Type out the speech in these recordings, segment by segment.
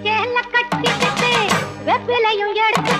சேல கட்டிக்கிட்டு வெப்பிலையும் எடுத்து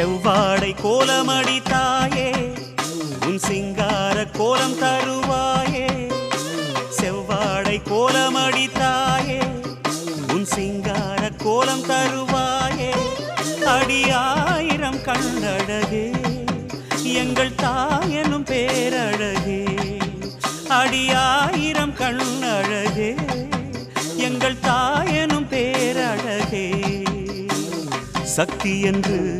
செவ்வாடை கோலமடி தாயே. உன் சிங்கார கோலம் தருவாயே. செவ்வாடை கோலமடி தாயே. உன் சிங்கார கோலம் தருவாயே. அடியாயிரம் கண்ணழகே. எங்கள் தாயனும் பேரழகே. அடியாயிரம் கண்ணழகே. எங்கள் தாயனும் பேரழகே. சக்தி என்று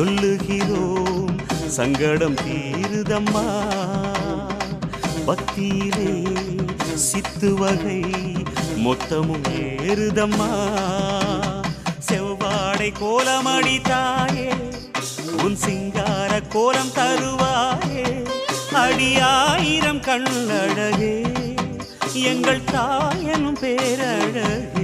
சொல்லுகிறோம். சங்கடம் தீருதம்மா. பக்தியிலே சித்து வகை மொத்தமும் ஏறுதம்மா. செவ்வாடை கோலமடி தாயே உன் சிங்கார கோலம் தருவாயே. அடியாயிரம் கண்ணழகே எங்கள் தாயனும் பேரழகே.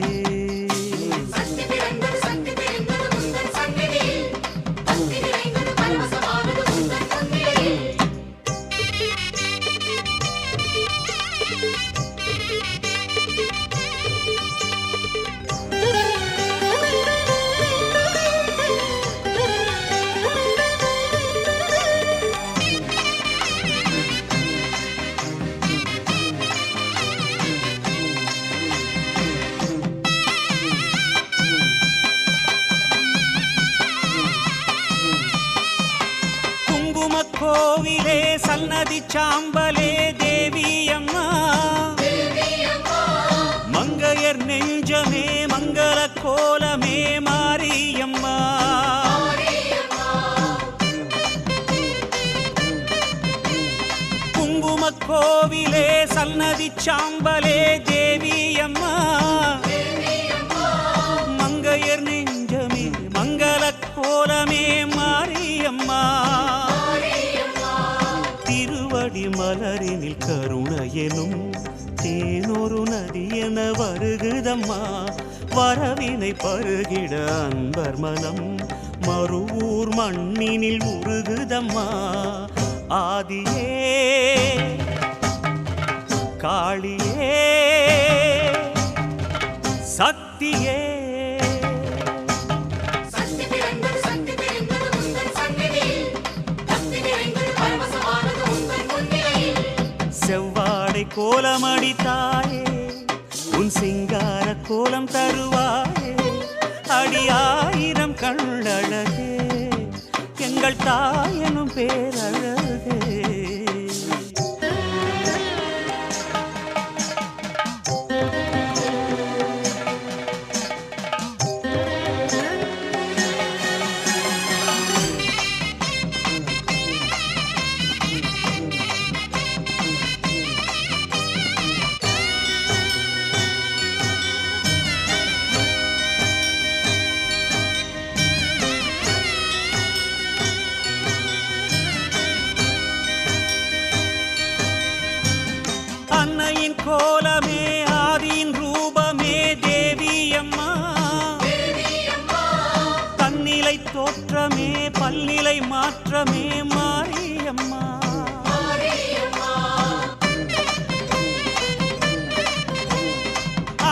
நெஞ்சமே மங்கள கோலமே மாரியம்மா. குங்கும கோவிலே சன்னதி சாம்பலே தேவியம்மா. மங்கையர் நெஞ்சமே மங்கள கோலமே மாரியம்மா. திருவடி மலரினில் கருணையனும் தேனொரு நதி என வருகுதம்மா? வரவினை பருகிட அன்பர் மனம் மறுவூர் மண்ணினில் உருகுதம்மா? ஆதியே காளியே சக்தியே செவ்வாடை கோலமடி உன் சிங்கார கோலம் தருவாயே அடியாயிரம் கண்ணழகே எங்கள் தாயனும் பேரழகே. தோற்றமே பல்நிலை மாற்றமே மாரியம்மா.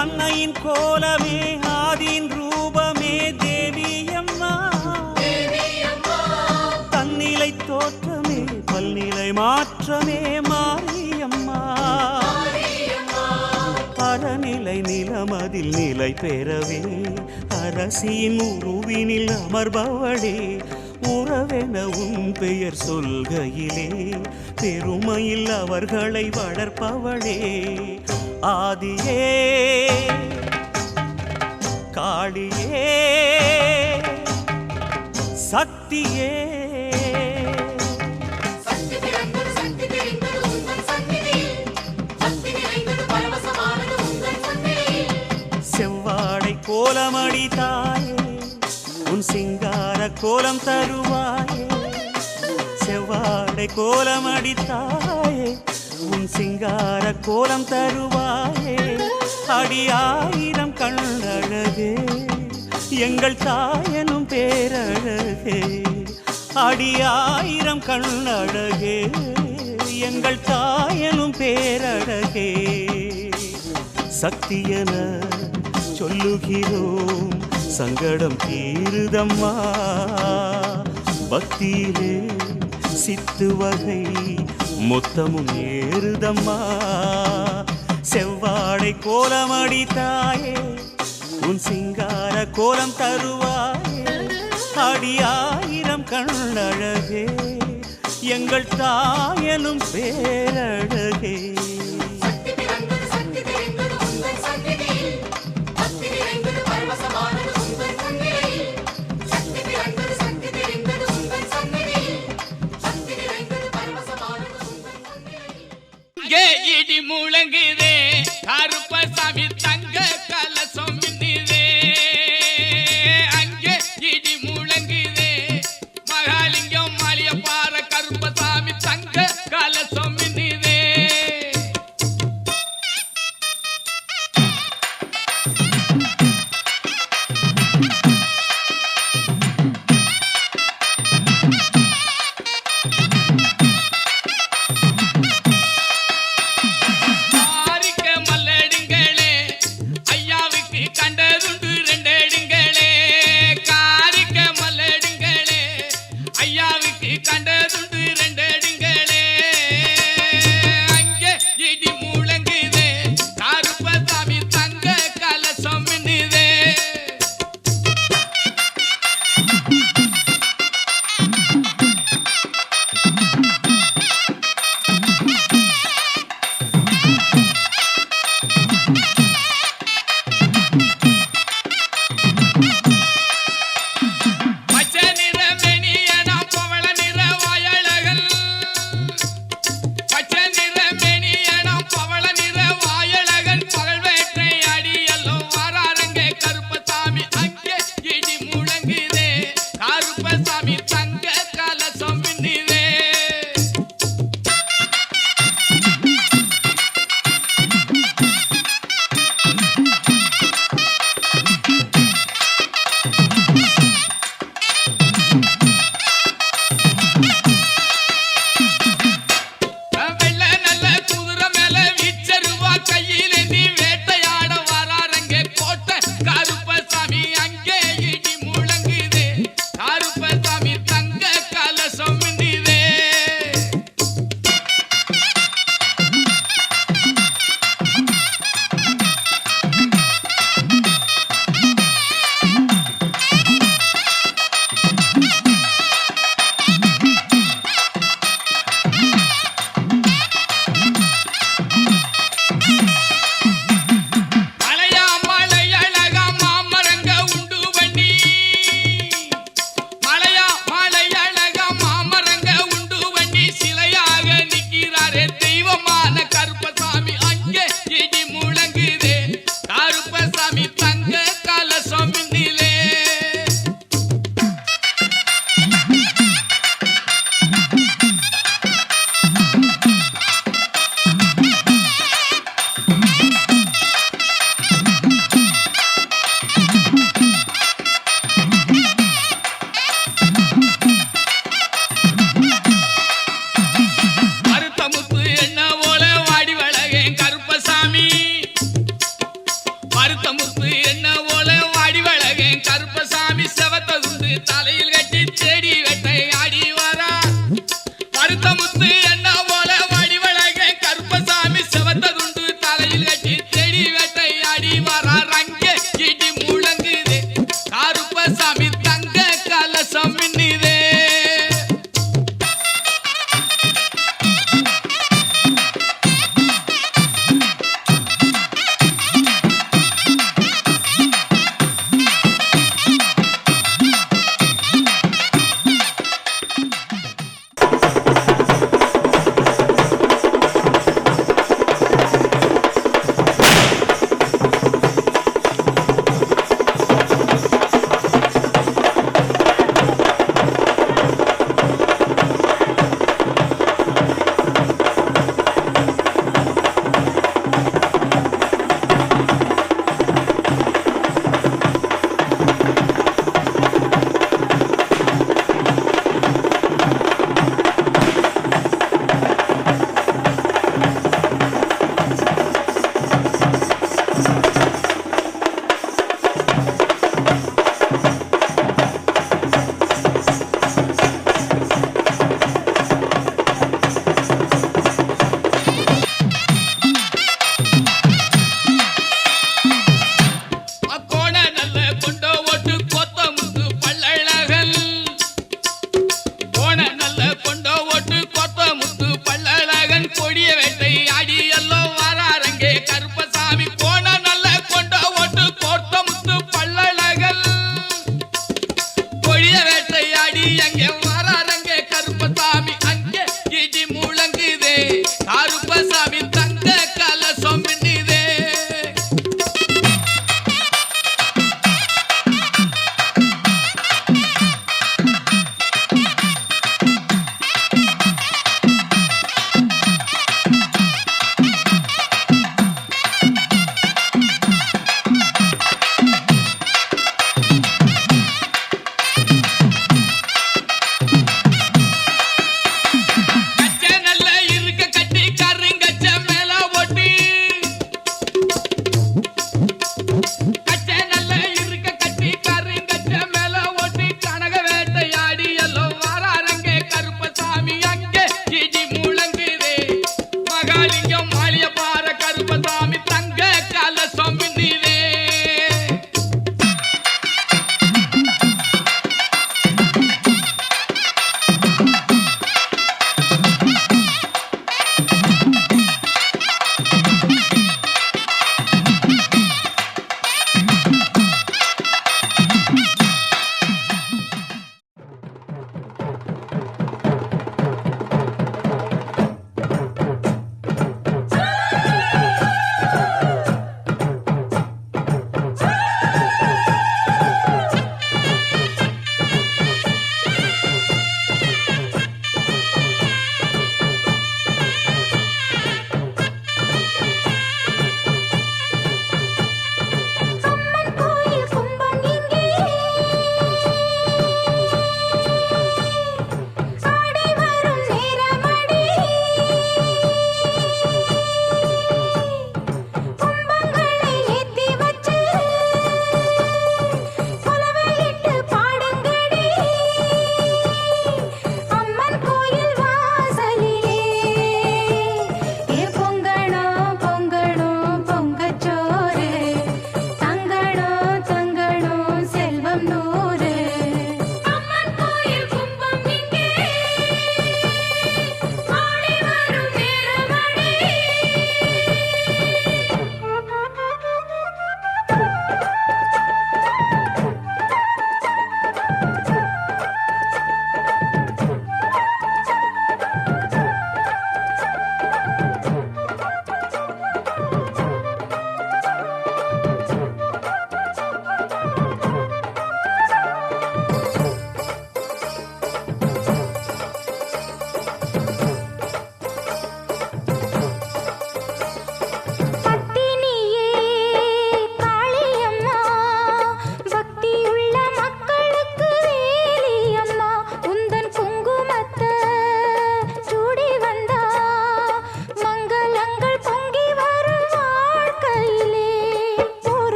அன்னையின் கோலமே ஆதியின் ரூபமே தேவியம்மா. தன்னிலை தோற்றமே பல்நிலை மாற்றமே மாரியம்மா. பரநிலை நிலமதில் நிலை பெறவே அரசியின் உருவினில் அமர்பவளே உறவென உன் பெயர் சொல்கையிலே பெருமையில் அவர்களை வளர்ப்பவளே. ஆதியே காளியே சக்தியே சிங்கார கோலம் தருவாயே. செவ்வாடை கோலம் அடித்தாயே. உன் சிங்கார கோலம் தருவாயே. அடியாயிரம் கண்ணழகே. எங்கள் தாயனும் பேரழகே. அடியாயிரம் கண்ணழகே. எங்கள் தாயனும் பேரழகே. சக்தியன சொல்லுகிறோம். சங்கடம் தீருதம்மா பக்தியிலே சித்து வகை மொத்தமும் ஏறுதம்மா. செவ்வாடை கோலமடி தாயே உன் சிங்கார கோலம் தருவாயே. அடியாயிரம் கண்ணழகே எங்கள் தாயனும் பேரழகே. முழங்குதே கரு